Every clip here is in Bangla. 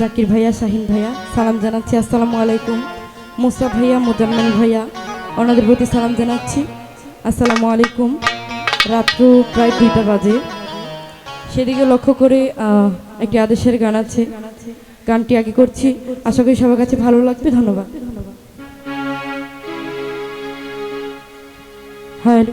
জাকির ভাইয়া, শাহিন ভাইয়া, সালাম জানাচ্ছি। আসসালামু আলাইকুম। মুসা ভাইয়া, মুজাম্মেল ভাইয়া, ওনাদের প্রতি সালাম জানাচ্ছি। আসসালামু আলাইকুম। রাত্র প্রায় দুইটা বাজে। সেদিকে লক্ষ্য করে একটি আদেশের গান আছে। গানটি আগে করছি। আশা করি সবার কাছে ভালো লাগবে। ধন্যবাদ ধন্যবাদ। হ্যালো।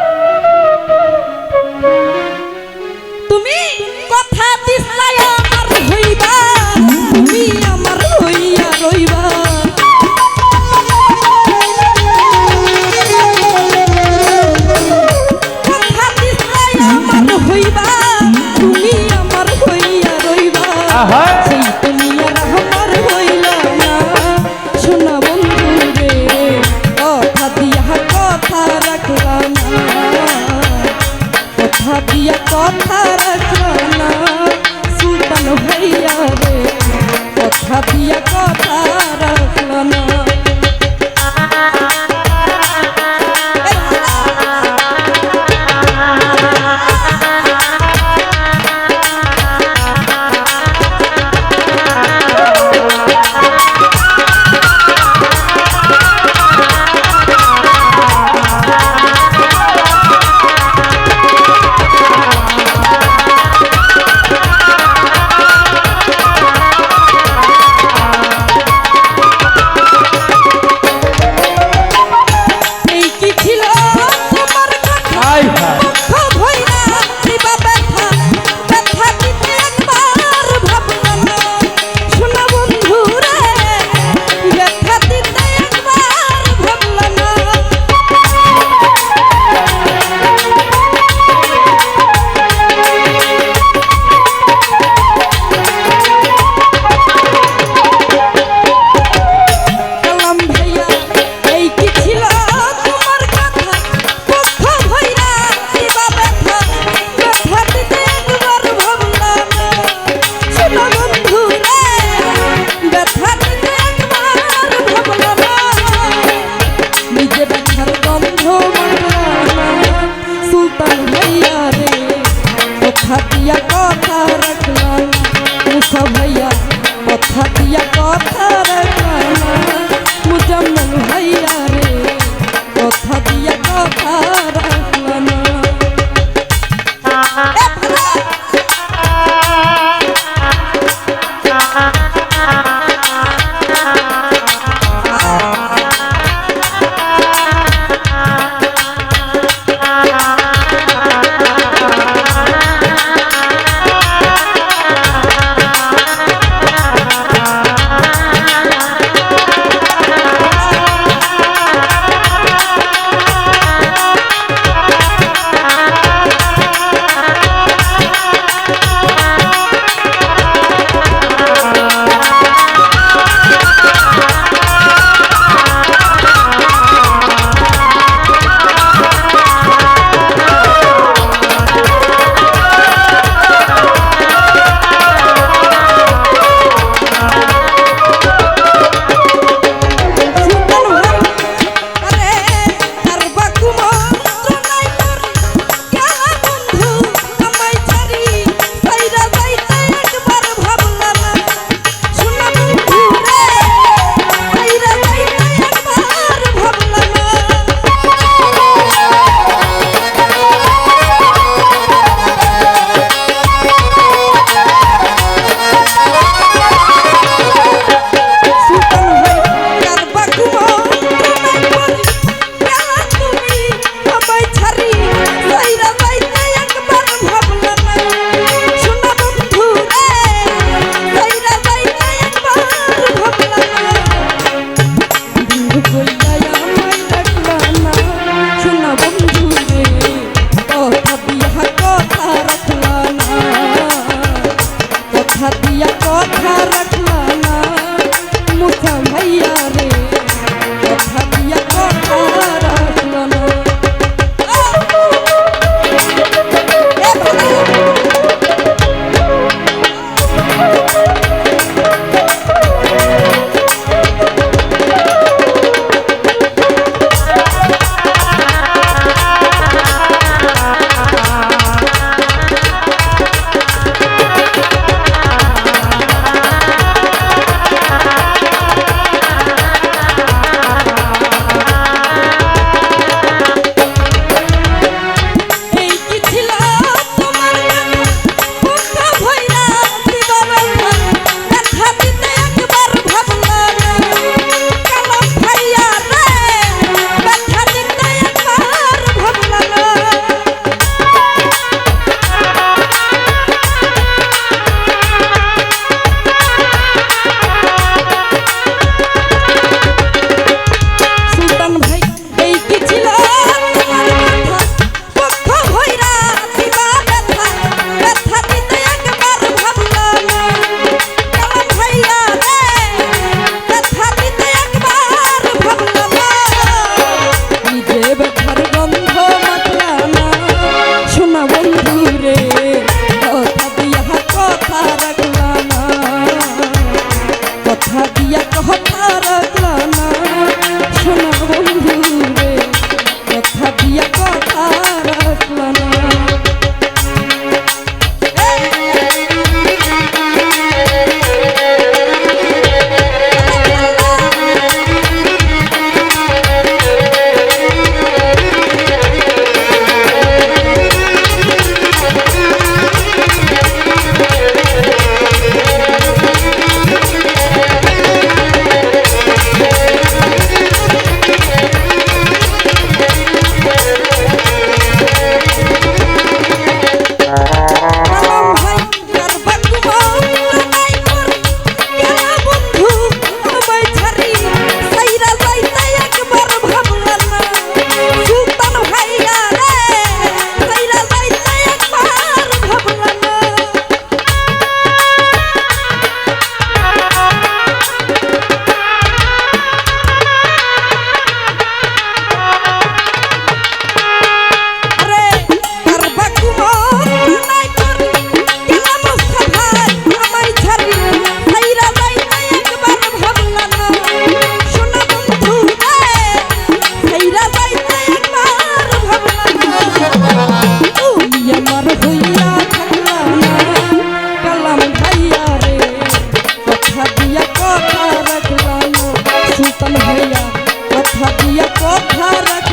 হইয়া কথা রাখ।